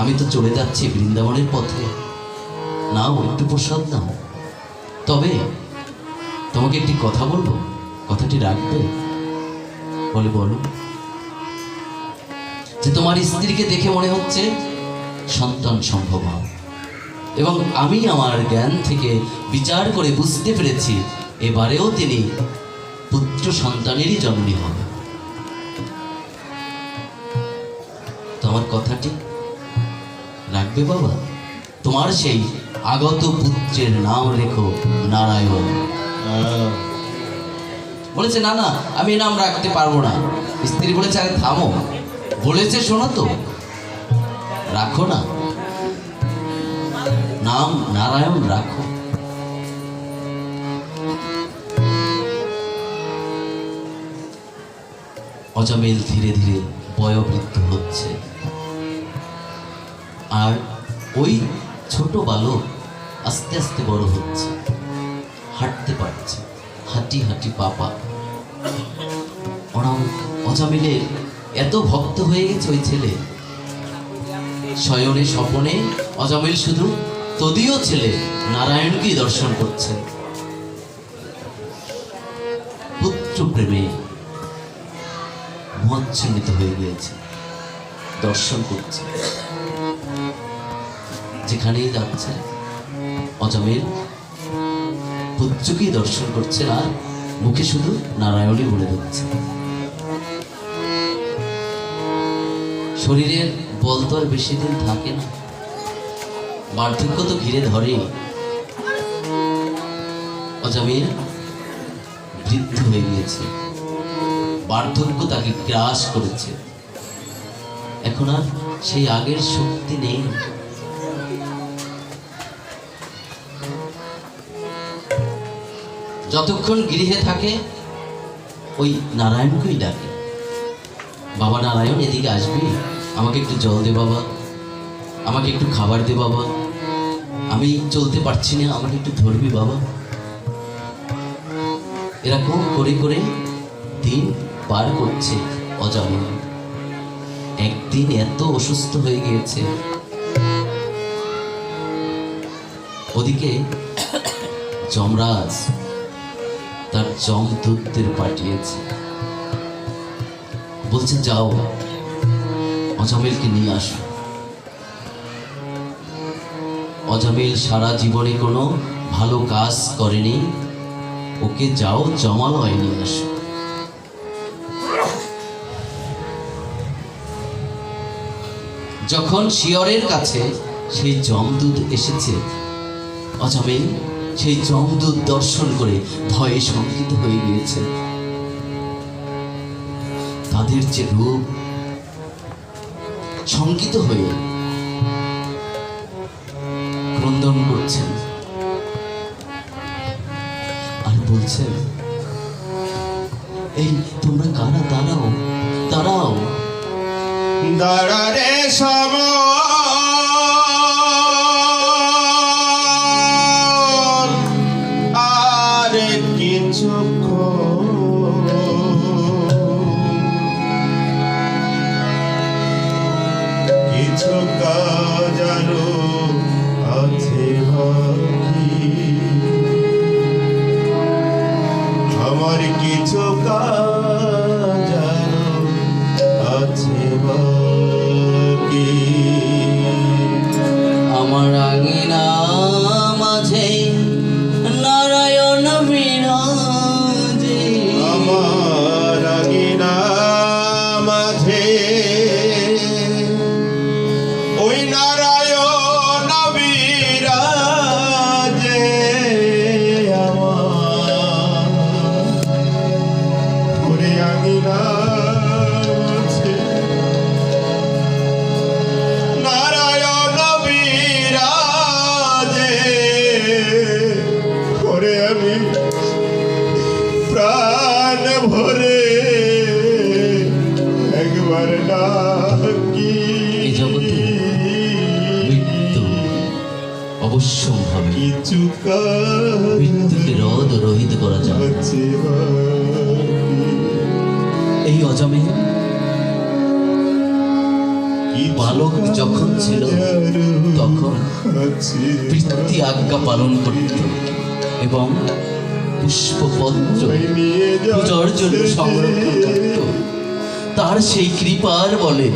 আমি তো চলে যাচ্ছি বৃন্দাবনের পথে। নাও একটু প্রসাদ নাও তবে তোমাকে একটি কথা বলব? কথাটি রাখবে? বলে বলো। যে তোমার স্ত্রীকে দেখে মনে হচ্ছে সন্তান সম্ভব। এবং আমি আমার জ্ঞান থেকে বিচার করে বুঝতে পেরেছি, এবারেও তিনি পুত্র সন্তানেরই জন্মী হবে তো আমার কথাটি রাখবে বাবা? তোমার সেই আগত পুত্রের নাম রেখো নারায়ণ। বলেছে, না না, আমি নাম রাখতে পারব না। স্ত্রী বলেছে, আরে, থামো। বলেছে, শোনো তো, রাখো না। নাম নারায়ণ রাখো। অজমেল ধীরে ধীরে বয়োবৃদ্ধ হচ্ছে। আর ওই ছোট বালক আস্তে আস্তে বড় হচ্ছে, হাঁটতে পারছে, হাঁটি হাঁটি পাপা ওরা অজামিলের এত ভক্ত হয়ে গেছে ওই ছেলে। শয়নে স্বপনে অজামিল শুধু তদীয় ছেলে নারায়ণকেই দর্শন করছেন পুত্র প্রেমে মচ্ছন্নিত হয়ে গিয়েছে, দর্শন করছে। যেখানেই যাচ্ছে, অজমের পুত্রকেই দর্শন করছে আর মুখে শুধু নারায়ণই বলে দিচ্ছে। শরীরের বল তো আর বেশি দিন থাকে না। বার্ধক্য তো ঘিরে ধরে অজামির বৃদ্ধ হয়ে গিয়েছে। বার্ধক্য তাকে গ্রাস করেছে। এখন আর সেই আগের শক্তি নেই। যতক্ষণ গৃহে থাকে, ওই নারায়ণকেই ডাকে। বাবা নারায়ণ, এদিকে আসবি? আমাকে একটু জল দে বাবা। আমাকে একটু খাবার দে বাবা। আমি চলতে পারছি না, আমাকে একটু ধরবি বাবা। এরকম করে করে দিন পার করছে অজামিল একদিন এত অসুস্থ হয়ে গিয়েছে। ওদিকে যমরাজ তার যমদূতদের পাঠিয়েছে। বলছে যাও, অজামিলকে নিয়ে আসো। অজামিল সারা জীবনে কোনো ভালো কাজ করেনি। ওকে যাও, জমালয় নিয়ে আসো। যখন শিয়রের কাছে সেই যমদূত এসেছে, অজামিল সেই যমদূত দর্শন করে ভয়ে শঙ্কিত হয়ে গিয়েছে। তাদের যে রূপ, শঙ্কিত হয়ে ক্রন্দন করছেন। আর বলছেন, এই, তোমরা কারা? দাঁড়াও দাঁড়াও। দাঁড়ারে সমর কিছু মৃত্যুকে রদ রহিত করা যায়। এই অজমে বালক যখন ছিল, তখন বৃত্তি আজ্ঞা পালন করত এবং পুষ্পপত্র পূজার জন্য সংরক্ষণ করত তার সেই কৃপার বলে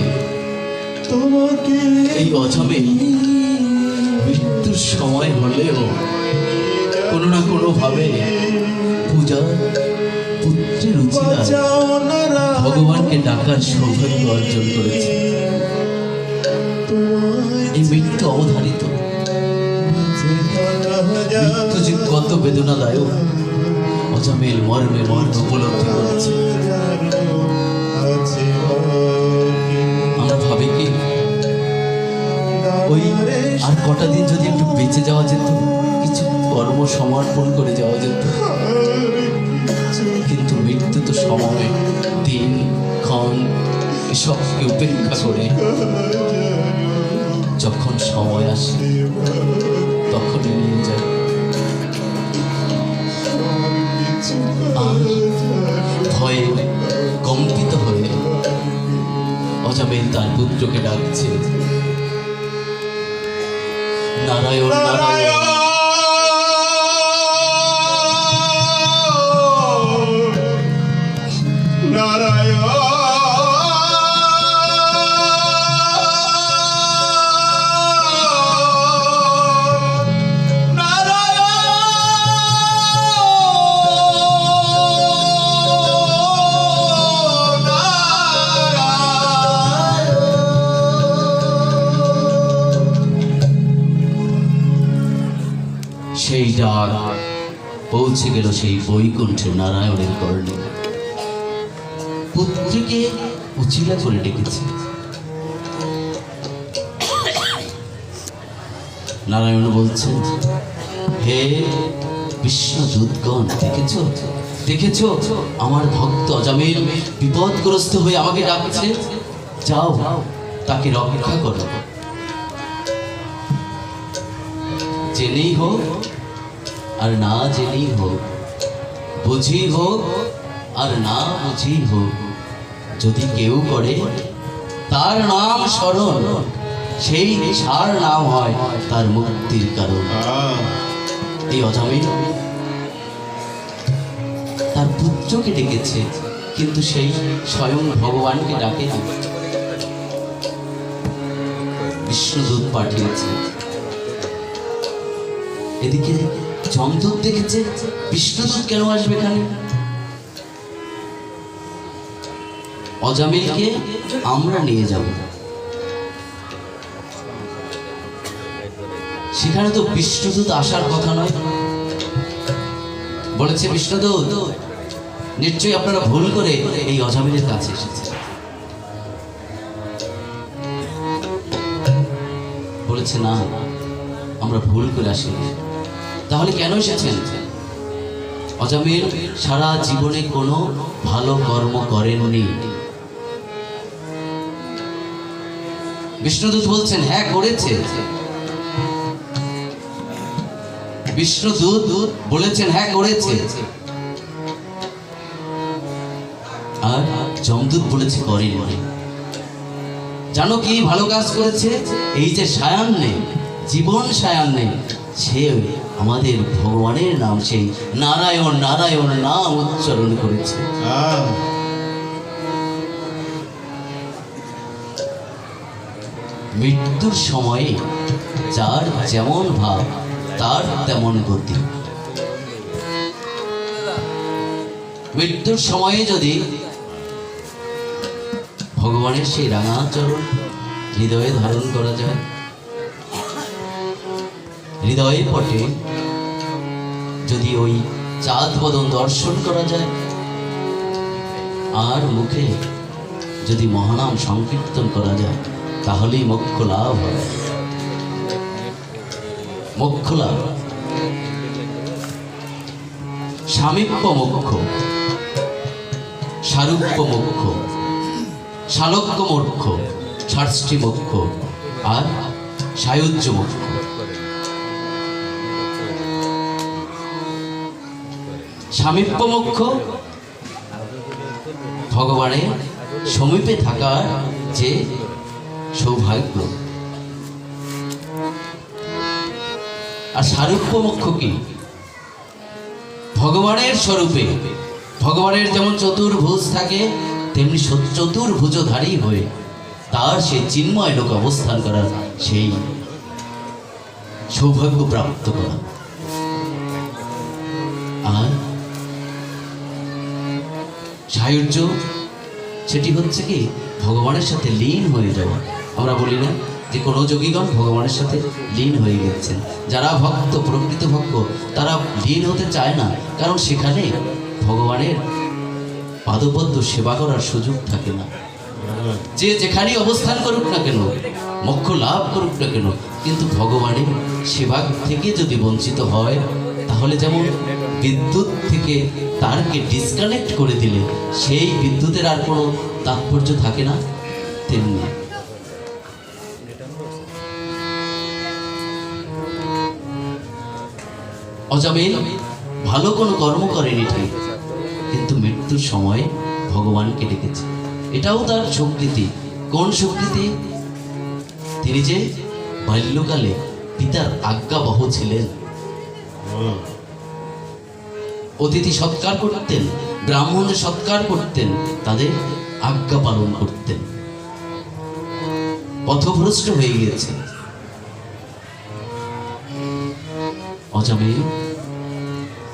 তোমাকে এই অজমে মৃত্যুর সময় হলেও কোনো না কোনো ভাবে পূজা, পুত্রের ভগবানকে ডাকার সৌভাগ্য অর্জন করেছে। এই মৃত্যু অবধারিত। মৃত্যু যে কত বেদনাদায়ক। অজামেল মর্মে মর্ম উপলব্ধি করেছে। আমরা ভাবি কি? ওই আর কটা দিন যদি একটু বেঁচে যাওয়া যেত? কর্ম সমর্পণ করে যাওয়া যেত কিন্তু মৃত্যু তো সময়, দিন, ক্ষণ, এসবকে উপেক্ষা করে। যখন সময় আসে, তখন নিয়ে যায়। ভয়ে কম্পিত হয়ে অজামেল তার পুত্রকে ডাকছে, নারায়ণ নারায়ণ। সেই ডাক পৌঁছে গেল সেই বৈকুণ্ঠে নারায়ণের কর্ণে। পুত্রকে উচিলা করে ডেকেছে। নারায়ণ বলছেন হে বিষ্ণু দেখেছ? দেখেছ? আমার ভক্ত অজামিল বিপদগ্রস্ত হয়ে আমাকে ডাকছে। যাও, তাকে রক্ষা করো। জেনেই হোক আর না জেনেই হোক বুঝি হোক আর না বুঝি হোক যদি কেউ করে তার নাম স্মরণ সেই সার নাম হয় তার মুক্তির কারণ। এই অজামিল তার পুত্রকে ডেকেছে কিন্তু সেই স্বয়ং ভগবানকে ডাকেনি। বিষ্ণুদূত পাঠিয়েছে। এদিকে যমদূত দেখেছে বিষ্ণুদূত কেন আসবে এখানে? অজামিলকে আমরা নিয়ে যাব। সেখানে তো বিষ্ণুদূত আসার কথা নয়। বলেছে, বিষ্ণুদূত, নিশ্চয়ই আপনারা ভুল করে এই অজামিলের কাছে এসেছে বলেছে, না, আমরা ভুল করে আসিনি। তাহলে কেন এসেছেন? অজামিল, সারা জীবনে কোনো ভালো কর্ম করেননি। বিষ্ণুদূত বলছেন হ্যাঁ করেছে। বিষ্ণুদূত বলেছেন হ্যাঁ করেছে। আর যমদূত বলেছে করেনি জানো কি ভালো কাজ করেছে? এই যে সায়ান নেই, জীবন সায়ান নেই, সে আমাদের ভগবানের নাম সেই নারায়ণ নারায়ণ নাম উচ্চারণ করেছে। মৃত্যুর সময়ে যার যেমন ভাব, তার তেমন গতি। মৃত্যুর সময়ে যদি ভগবানের সেই রাঙাচরণ হৃদয়ে ধারণ করা যায় হৃদয়ে পটে যদি ওই চাঁদ বদন দর্শন করা যায়, আর মুখে যদি মহানাম সংকীর্তন করা যায়, তাহলেই মোক্ষ লাভ হয় মোক্ষ লাভ। স্বামীপ্য মোক্ষ। সারূপ্য মোক্ষ। শালক্য মোক্ষ। ষষ্ঠী মোক্ষ। আর সায়ুজ্য মোক্ষ। স্বামীপ্য মোক্ষ ভগবানের সমীপে থাকার যে সৌভাগ্য। আর সারূপ্য মুখ্য কি? ভগবানের স্বরূপে। ভগবানের যেমন চতুর্ভুজ থাকে, তেমনি চতুর্ভুজধারী হয়ে তার সেই চিন্ময় লোক অবস্থান করার সেই সৌভাগ্য প্রাপ্ত করা। আর সাহায্য? সেটি হচ্ছে কি, ভগবানের সাথে লীন হয়ে যাওয়া। আমরা বলি না যে কোনো যোগীগণ ভগবানের সাথে লীন হয়ে গেছেন। যারা ভক্ত, প্রকৃত ভক্ত, তারা লীন হতে চায় না। কারণ সেখানে ভগবানের পাদপদ্ম সেবা করার সুযোগ থাকে না। যে যেখানেই অবস্থান করুক না কেন, মোক্ষ লাভ করুক না কেন, কিন্তু ভগবানের সেবা থেকে যদি বঞ্চিত হয়, তাহলে যেমন বিদ্যুৎ থেকে তারকে ডিসকানেক্ট করে দিলে সেই বিদ্যুতের আর কোনো তাৎপর্য থাকে না? তেমনি। অজামিল, ভালো কোনো কর্ম করেনি ঠিক, কিন্তু মৃত্যুর সময় ভগবানকে ডেকেছে। এটাও তার স্বীকৃতি কোন স্বীকৃতি তিনি যে বাল্যকালে পিতার আজ্ঞাবহ ছিলেন। অতিথি সৎকার করতেন, ব্রাহ্মণ সৎকার করতেন, তাদের আজ্ঞা পালন করতেন। পথভ্রষ্ট হয়ে গিয়েছেন। অজামিল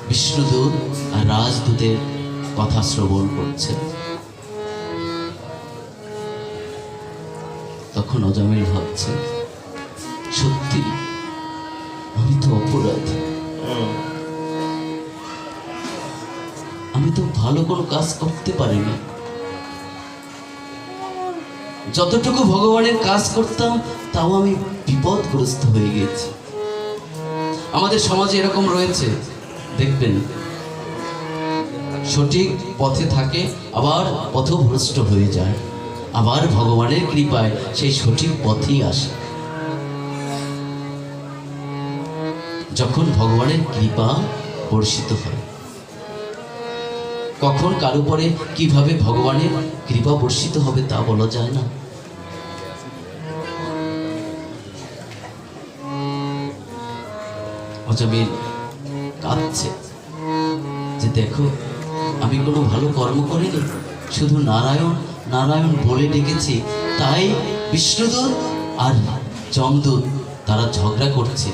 বিষ্ণুদূত আর রাজদূতের কথা শ্রবণ করছেন। তখন অজামিল ভাবছে সত্যি, আমি তো অপরাধী। আমি তো ভালো কোনো কাজ করতে পারিনি। যতটুকু ভগবানের কাজ করতাম, তাও আমি বিপদগ্রস্ত হয়ে গেছি আমাদের সমাজে এরকম রয়েছে, দেখবেন। সঠিক পথে থাকে, আবার পথভ্রষ্ট হয়ে যায়। আবার ভগবানের কৃপায় সেই সঠিক পথেই আসে। যখন ভগবানের কৃপা বর্ষিত হয় কখন, কার উপরে, কীভাবে ভগবানের কৃপা বর্ষিত হবে তা বলা যায় না। কাঁদছে যে দেখো, আমি কোনো ভালো কর্ম করিনি, শুধু নারায়ণ নারায়ণ বলে ডেকেছি, তাই বিষ্ণুদূত আর যমদূত তারা ঝগড়া করছে।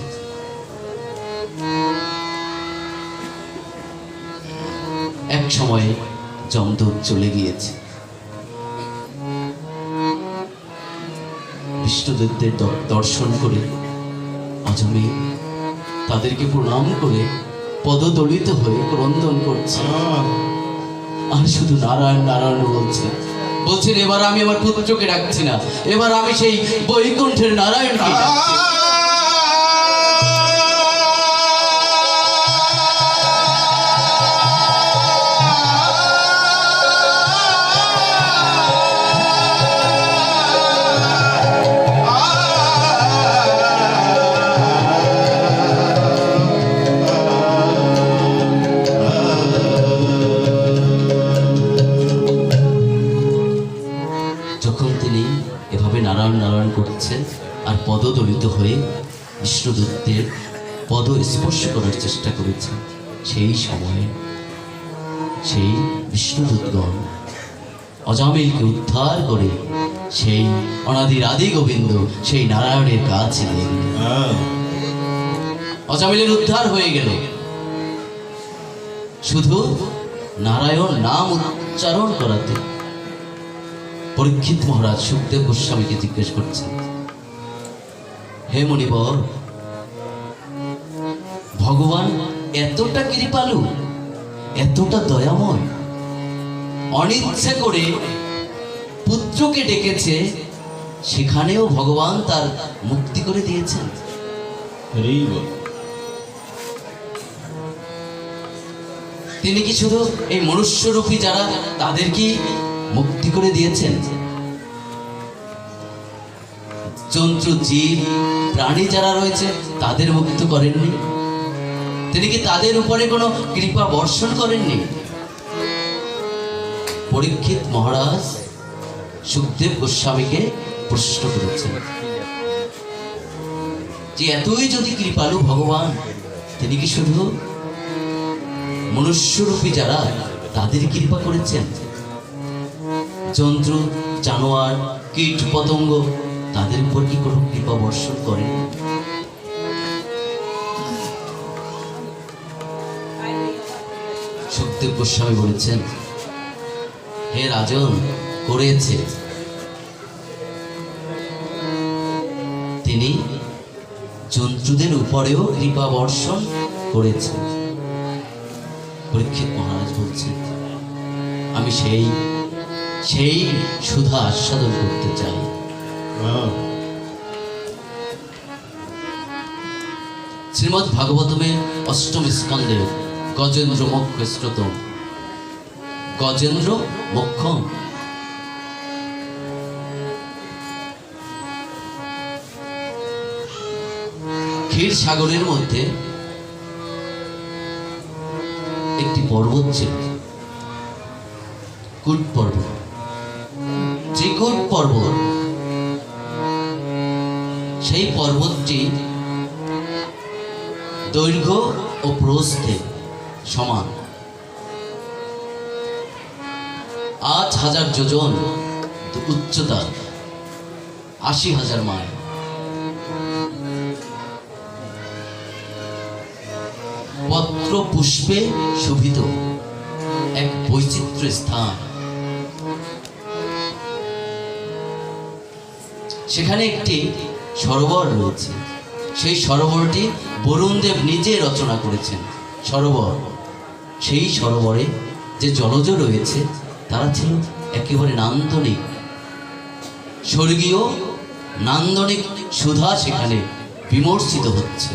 সময়ে যমদূত চলে গিয়েছে। বিষ্ণুদত্তের দ- দর্শন করে আজমি তাদেরকে প্রণাম করে পদদলিত হয়ে ক্রন্দন করছে। আর শুধু নারায়ণ নারায়ণ বলছে, বলছেন, এবার আমি আমার পুত্রকে ডাকছি না, এবার আমি সেই বৈকুণ্ঠের নারায়ণকে ডাকছি। বিষ্ণুদত্তের পদ স্পর্শ করার চেষ্টা করেছেন সেই সময়ে সেই বিষ্ণুদূতগণ অজামিলকে উদ্ধার করে সেই অনাদির আদি গোবিন্দ, সেই নারায়ণের কাছে অজামিলের উদ্ধার হয়ে গেল। শুধু নারায়ণ নাম উচ্চারণ করাতে। পরীক্ষিত মহারাজ সুখদেব গোস্বামীকে জিজ্ঞেস করছেন, হে মণিবর ভগবান এতটা কৃপালু এতটা দয়াময়। অনিচ্ছে করে পুত্রকে ডেকেছে সেখানেও ভগবান তার মুক্তি করে দিয়েছেন। তিনি কি শুধু এই মনুষ্যরূপী যারা তাদেরকে মুক্তি করে দিয়েছেন? জন্তু জীব প্রাণী যারা রয়েছে তাদের মুক্ত করেননি? তিনি কি তাদের উপরে কোনো কৃপা বর্ষণ করেননি? পরীক্ষিত মহারাজ সুখদেব গোস্বামীকে প্রশ্ন করেছেন, যে এতই যদি কৃপালু ভগবান, তিনি কি শুধু মনুষ্যরূপী যারা, তাদের কৃপা করেছেন? জন্তু জানোয়ার, কীট, পতঙ্গ, তাদের উপর কি কোনো কৃপা বর্ষণ করেন সুখদেব গোস্বামী বলেছেন হে রাজন করেছে। তিনি জন্তুদের উপরেও কৃপা বর্ষণ করেছেন। পরীক্ষিত মহারাজ বলছেন আমি সেই সেই সুধা আস্বাদন করতে চাই। শ্রীমৎ ভাগবতমে অষ্টম স্কন্ধে গজেন্দ্র মোক্ষ শ্রোতম গজেন্দ্র মোক্ষম। ক্ষীর সাগরের মধ্যে একটি পর্বত ছিল। কুট পর্বত। ত্রিকুট পর্বত। সেই পর্বতটি দৈর্ঘ্য ও প্রস্থে সমান। আট হাজার যোজন উচ্চতা আশি হাজার মাইল। পত্র পুষ্পে শোভিত এক বৈচিত্র্য স্থান। সেখানে একটি সরোবর রয়েছে। সেই সরোবরটি বরুণদেব নিজে রচনা করেছেন। সরোবর। সেই সরোবরে যে জলজ রয়েছে, তারা ছিল একেবারে নান্দনিক। স্বর্গীয় নান্দনিক সুধা সেখানে বিমর্ষিত হচ্ছে।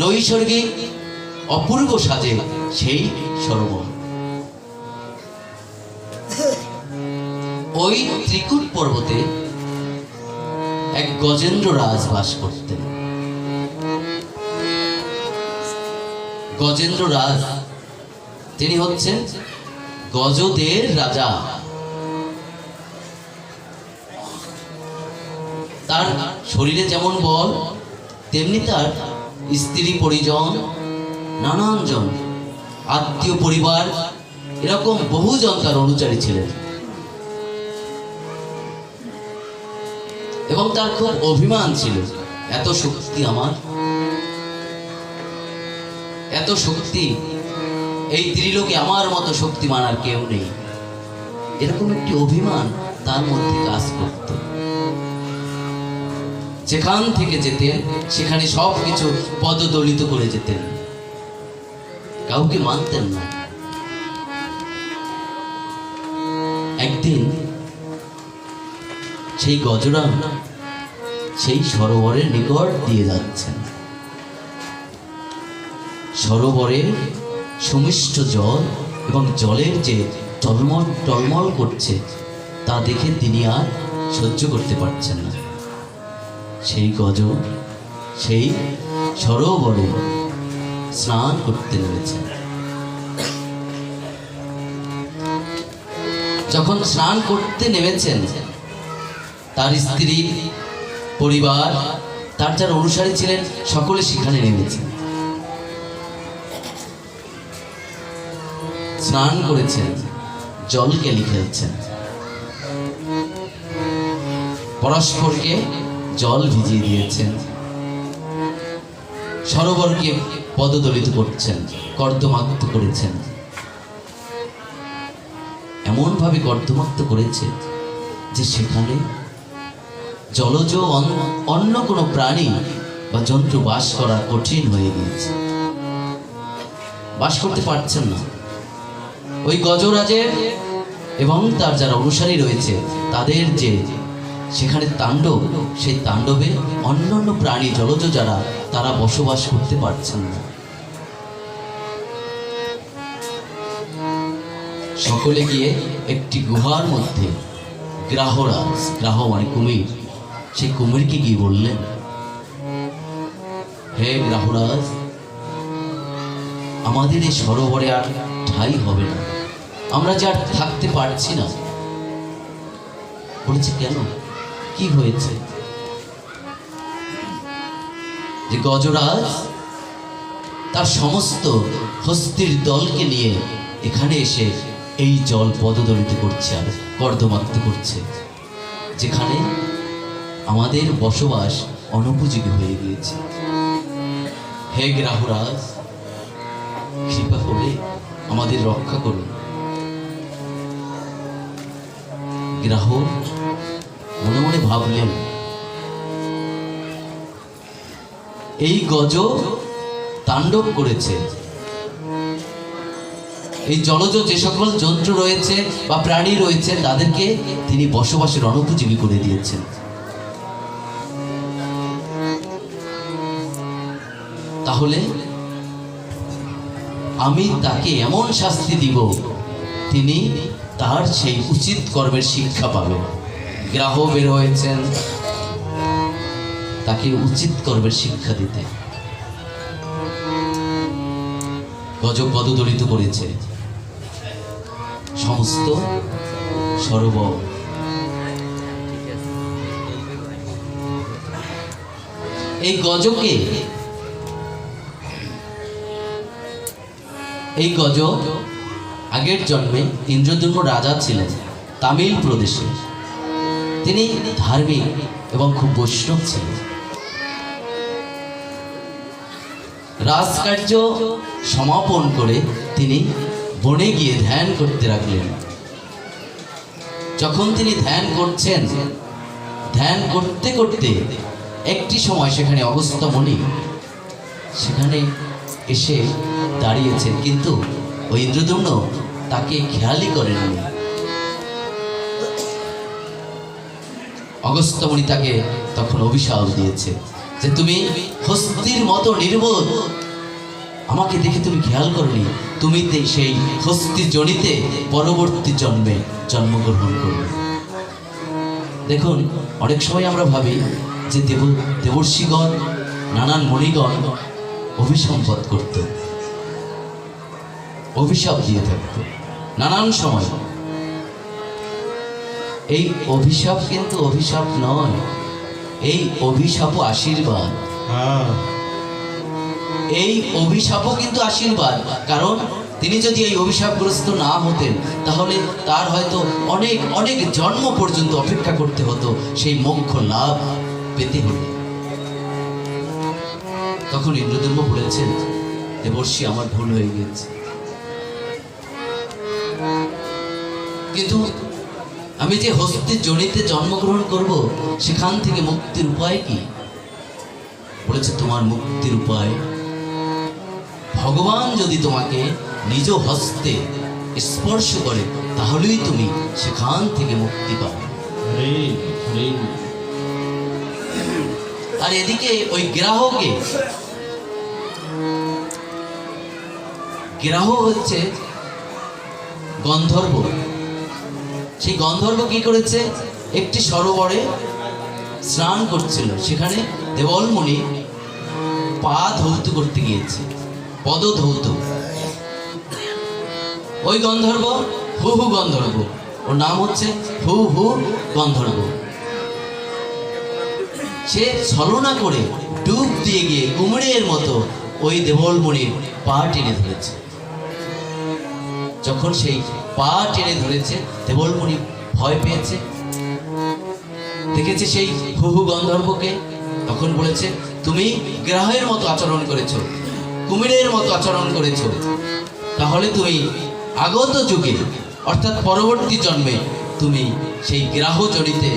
নৈসর্গিক অপূর্ব সাজে সেই সরোবর। ওই ত্রিকুট পর্বতে এক গজেন্দ্র রাজ বাস করতেন। গজেন্দ্র রাজ। তিনি হচ্ছেন গজদের রাজা। তার শরীরে যেমন বল, তেমনি তার স্ত্রী পরিজন নানান জন আত্মীয় পরিবার, এরকম বহুজন তার অনুচারী ছিলেন। এবং তার খুব অভিমান ছিল, এত শক্তি আমার এত শক্তি, এই ত্রিলোকে আমার মতো শক্তিমান আর কেউ নেই। এরকম একটি অভিমান তার মধ্যে কাজ করত। যেখান থেকে যেতেন, সেখানে সব কিছু পদদলিত করে যেতেন। কাউকে মানতেন না। একদিন সেই গজরাম সেই সরোবরের নিকট দিয়ে যাচ্ছেন। সরোবরের সুমিষ্ট জল এবং জলের যে টলমল টলমল করছে, তা দেখে তিনি আর সহ্য করতে পারছেন না। সেই গজ সেই সরোবরে স্নান করতে নেমেছেন যখন স্নান করতে নেমেছেন, তার স্ত্রী, পরিবার, তার যারা অনুসারী ছিলেন, সকলে সেখানে নেমেছে। স্নান করেছেন জল কেলি খেলছেন পরস্পরকে জল ভিজিয়ে দিয়েছেন। সরোবরকে পদদলিত করছেন, কর্দমাক্ত করেছেন। এমনভাবে কর্দমাক্ত করেছে যে সেখানে জলজ অন্য কোনো প্রাণী বা জন্তু বাস করা কঠিন হয়ে গিয়েছে। বাস করতে পারছেন না। ওই গজরাজের এবং তার যারা অনুসারী রয়েছে, তাদের যে সেখানে তাণ্ডব, সেই তাণ্ডবে অন্যান্য প্রাণী, জলজ যারা, তারা বসবাস করতে পারছেন না। সকলে গিয়ে একটি গুহার মধ্যে গ্রাহরাজ গ্রাহ মানে কুমির, সেই কুমিরকে গিয়ে বললেন, হে গ্রাহরাজ, আমাদের এই সরোবরে আর ঠাই হবে না। আমরা যে আর থাকতে পারছি না। বলেছে, কেন? কি হয়েছে? যে গজরাজ তার সমস্ত হস্তির দলকে নিয়ে এখানে এসে এই জল পদদলিত করছে আর কর্দমাক্ত করছে, যেখানে আমাদের বসবাস অনুপযোগী হয়ে গিয়েছে। হে গ্রাহরাজ, কৃপা করে আমাদের রক্ষা করুন। গ্রাহ মনে মনে ভাবলেন, এই গজ তাণ্ডব করেছে। এই জলজ যে সকল যন্ত্র রয়েছে বা প্রাণী রয়েছে, তাদেরকে তিনি বসবাসের অনুপযোগী করে দিয়েছেন। তাহলে আমি তাকে এমন শাস্তি দিব, তিনি তার সেই উচিত কর্মের শিক্ষা পাবেন গ্রাহ বের হয়েছেন, তাকে উচিত কর্মের শিক্ষা দিতে। গজ পদদলিত করেছে। সমস্ত সর্ব এই গজকে এই গজ আগের জন্মে ইন্দ্রদুম্ন রাজা ছিলেন, তামিল প্রদেশে। তিনি ধার্মিক এবং খুব বৈষ্ণব ছিলেন। রাজকার্য সমাপন করে তিনি বনে গিয়ে ধ্যান করতে লাগলেন। যখন তিনি ধ্যান করছেন, ধ্যান করতে করতে একটি সময় সেখানে অবস্থা মনি। সেখানে এসে দাঁড়িয়েছেন, কিন্তু ওই ইন্দ্রদম্ন তাকে খেয়ালই করেননি। অগস্ত্যমণি তাকে তখন অভিশাপ দিয়েছে যে, তুমি হস্তির মতো নির্বোধ। আমাকে দেখে তুমি খেয়াল করনি। তুমি সেই হস্তি জনিতে পরবর্তী জন্মে জন্মগ্রহণ করবে। দেখুন, অনেক সময় আমরা ভাবি যে দেব, দেবর্ষিগণ, নানান মণিগণ অভিসম্পদ করত অভিশাপ দিয়ে থাকত। নানান সময়। এই অভিশাপ কিন্তু অভিশাপ নয়। এই অভিশাপও আশীর্বাদ। হ্যাঁ। এই অভিশাপও কিন্তু আশীর্বাদ। কারণ তিনি যদি এই অভিশাপগ্রস্ত না হতেন তাহলে তার হয়তো অনেক অনেক জন্ম পর্যন্ত অপেক্ষা করতে হতো। সেই মোক্ষ লাভ পেতে হলে। তখন ইন্দ্রদেব বলেছেন দেবর্ষি আমার ভুল হয়ে গেছে কিন্তু আমি যে হস্তির জনিতে জন্মগ্রহণ করব সেখান থেকে মুক্তির উপায় কি? বলেছে তোমার মুক্তির উপায়? ভগবান যদি তোমাকে নিজ হস্তে স্পর্শ করে তাহলেই তুমি সেখান থেকে মুক্তি পাবে আর এদিকে ওই গ্রাহকে গ্রাহ হচ্ছে গন্ধর্ব। সেই গন্ধর্ব কি করেছে? একটি সরোবরে স্নান করছিল। সেখানে দেবলমণি পা ধৌত করতে গিয়েছে। পদ ধৌত ওই গন্ধর্ব, হু হু গন্ধর্ব। ওর নাম হচ্ছে হু হু গন্ধর্ব। সে ছলনা করে ডুব দিয়ে গিয়ে কুমড়ের মতো ওই দেবলমণির পা টেনে ধরেছে। যখন সেই পা টেনে ধরেছে, দেবলমণি ভয় পেয়েছে। দেখেছে সেই হুহু গন্ধর্বকে, তখন বলেছে, তুমি গ্রাহের মতো আচরণ করেছ, কুমিরের মতো আচরণ করেছ। তাহলে তুমি আগত যুগে, অর্থাৎ পরবর্তী জন্মে, তুমি সেই গ্রাহ জড়িতে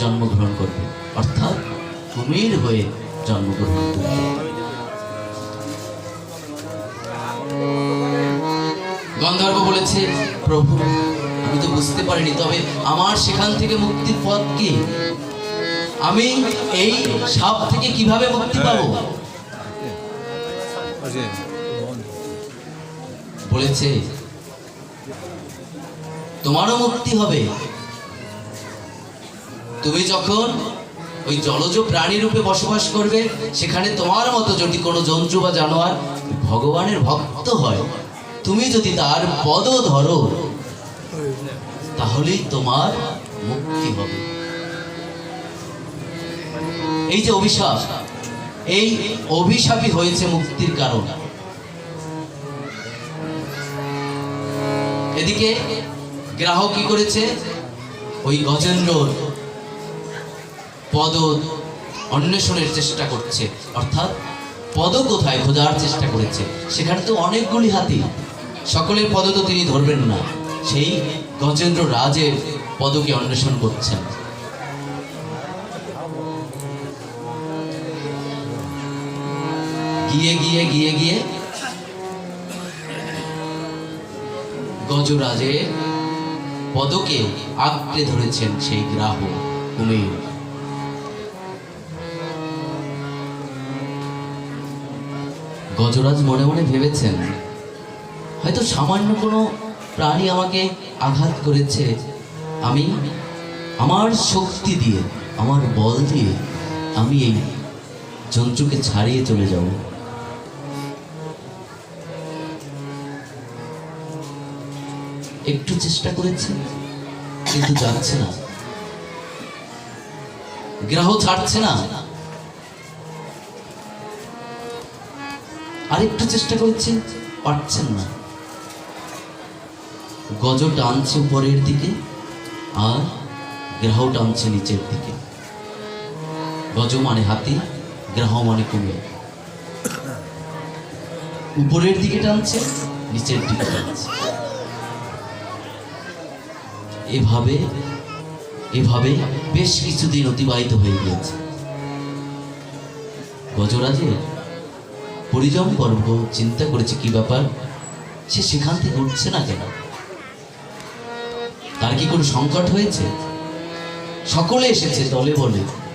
জন্মগ্রহণ করবে, অর্থাৎ কুমির হয়ে জন্মগ্রহণ করবে। গন্ধর্ব বলেছে, প্রভু, আমি তো বুঝতে পারিনি, তবে আমার সেখান থেকে মুক্তির পথ কি? আমি এই সাপ থেকে কীভাবে মুক্তি পাবো? বলেছে, তোমারও মুক্তি হবে। তুমি যখন ওই জলজ প্রাণী রূপে বসবাস করবে, সেখানে তোমার মতো যদি কোনো জন্তু বা জানোয়ার ভগবানের ভক্ত হয় তুমি যদি তার পদ ধরো, তাহলেই তোমার মুক্তি হবে। এই যে অভিশাপ, এই অভিশাপই হয়েছে মুক্তির কারণ। এদিকে গ্রাহক কি করেছে? ওই গজেন্দ্রর পদ অন্বেষণের চেষ্টা করছে। অর্থাৎ পদ কোথায় খোঁজার চেষ্টা করেছে? সেখানে তো অনেকগুলি হাতি। সকলের পদ তো তিনি ধরবেন না। সেই গজেন্দ্র রাজের পদকে অন্বেষণ করছেন। গিয়ে গিয়ে গিয়ে গিয়ে গজরাজের পদকে আঁকড়ে ধরেছেন সেই গ্রাহ কুমির। গজরাজ মনে মনে ভেবেছেন হয়তো সামান্য কোনো প্রাণী আমাকে আঘাত করেছে। আমি আমার শক্তি দিয়ে, আমার বল দিয়ে আমি এই জন্তুকে ছাড়িয়ে চলে যাব। একটু চেষ্টা করেছে, কিন্তু যাচ্ছে না। গ্রাহ ছাড়ছে না। আরেকটু চেষ্টা করছে, পারছেন না। গজ টানছে উপরের দিকে আর গ্রাহ টানছে নিচের দিকে। গজ মানে হাতি গ্রাহ মানে কুমির। উপরের দিকে টানছে, নিচের দিকে টানছে। এভাবে এভাবে বেশ কিছুদিন অতিবাহিত হয়ে গিয়েছে। গজরাজের পরিজন গর্ভ চিন্তা করেছে কি ব্যাপার? সে সেখান থেকে উঠছে না কেন? কি কোনো সংকট হয়েছে? সকলে এসেছে দলে বলে।